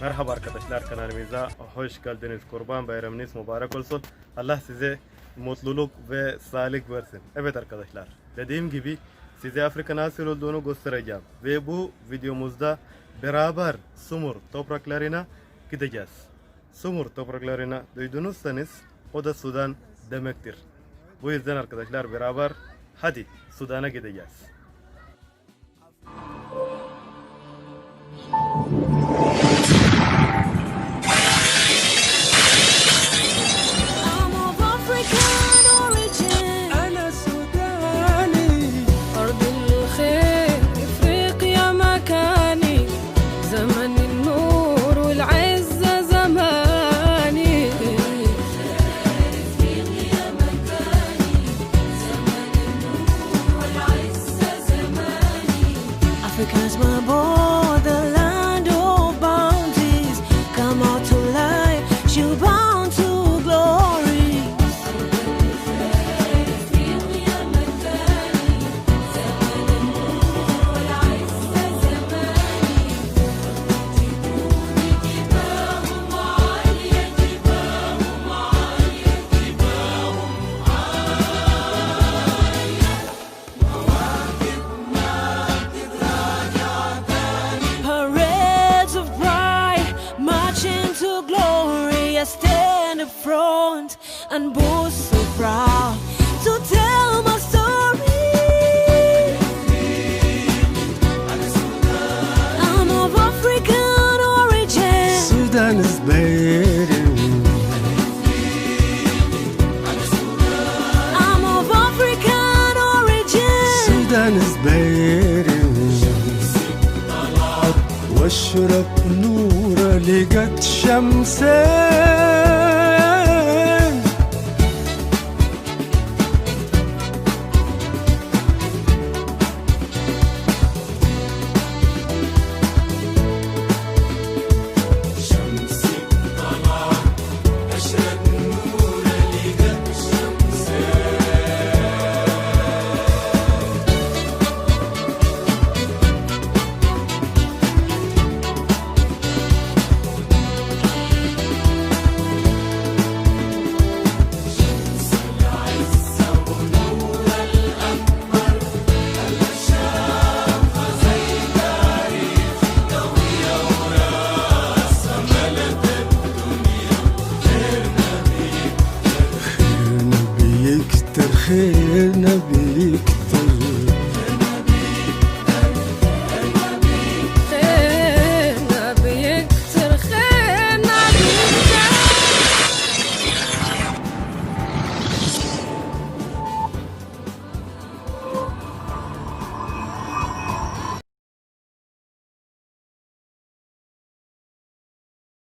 Merhaba arkadaşlar kanalımıza hoş geldiniz. Kurban bayramınız mübarek olsun. Allah size mutluluk ve sağlık versin. Evet arkadaşlar dediğim gibi size Afrika nasıl olduğunu göstereceğim. Ve bu videomuzda beraber Sumur topraklarına gideceğiz. Sumur topraklarına duydunuzsanız o da Sudan demektir. Bu yüzden arkadaşlar beraber hadi Sudan'a gideceğiz. I'm Africa's my borderland stand up front and boast so proud to tell my story. I'm of African origin. Sudan is beating I'm of African origin. Sudan is beating واشرق نور لقت شمسين خير نبي